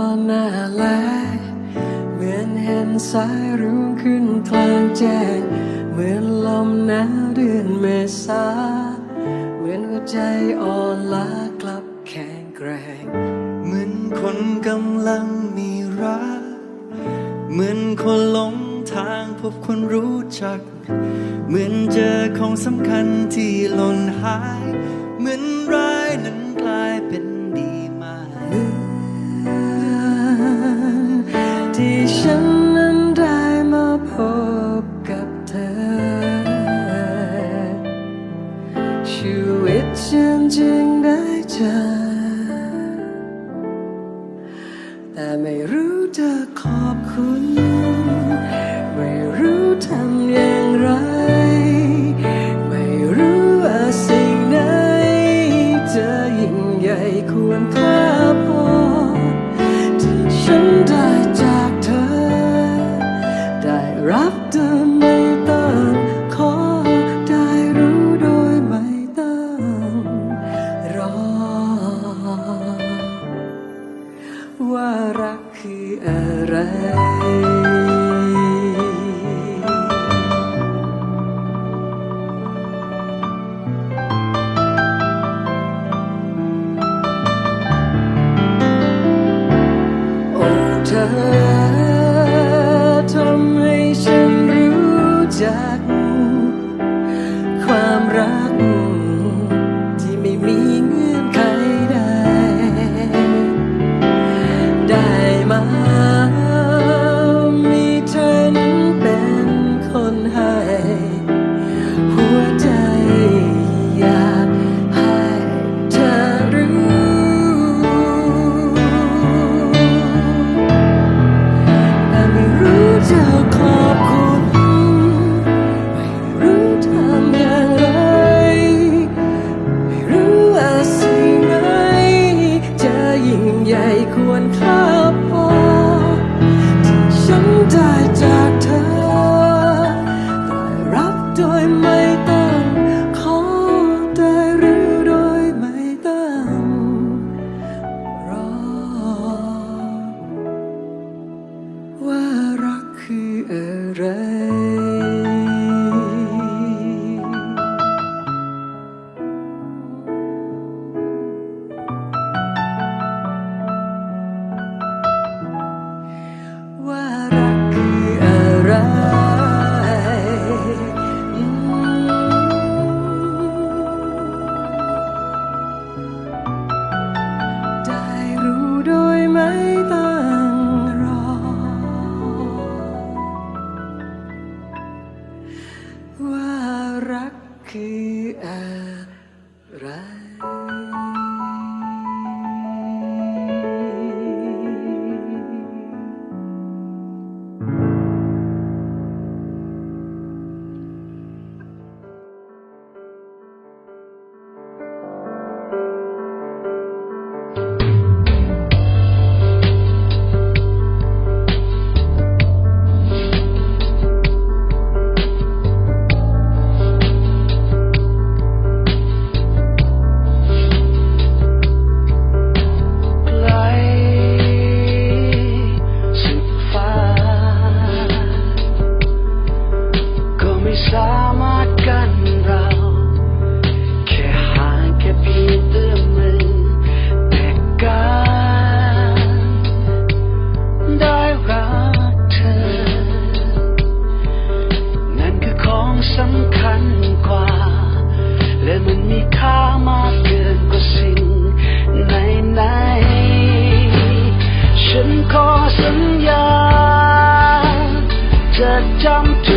อนหน้าแลเหมือนเห็นสายรุ้งขึ้นกลางแจ้ง เหมือนลมหนาวเดือนเมษา เหมือนหัวใจอ่อนล้ากลับแข็งแกร่งเหมือนคนกำลังมีรัก เหมือนคนหลงทางพบคนรู้จัก เหมือนเจอของสำคัญที่หล่นหาย เหมือนร้ายนั้นกลาย เจอ แต่ไม่รู้จะขอ รักคืออะไร ใหญ่ควรค่าพอที่ฉันได้จากเธอได้รับโดยไม่ต้องขอได้หรือโดยไม่ต้องรอ ว่ารักคืออะไร รักคืออะไร jump to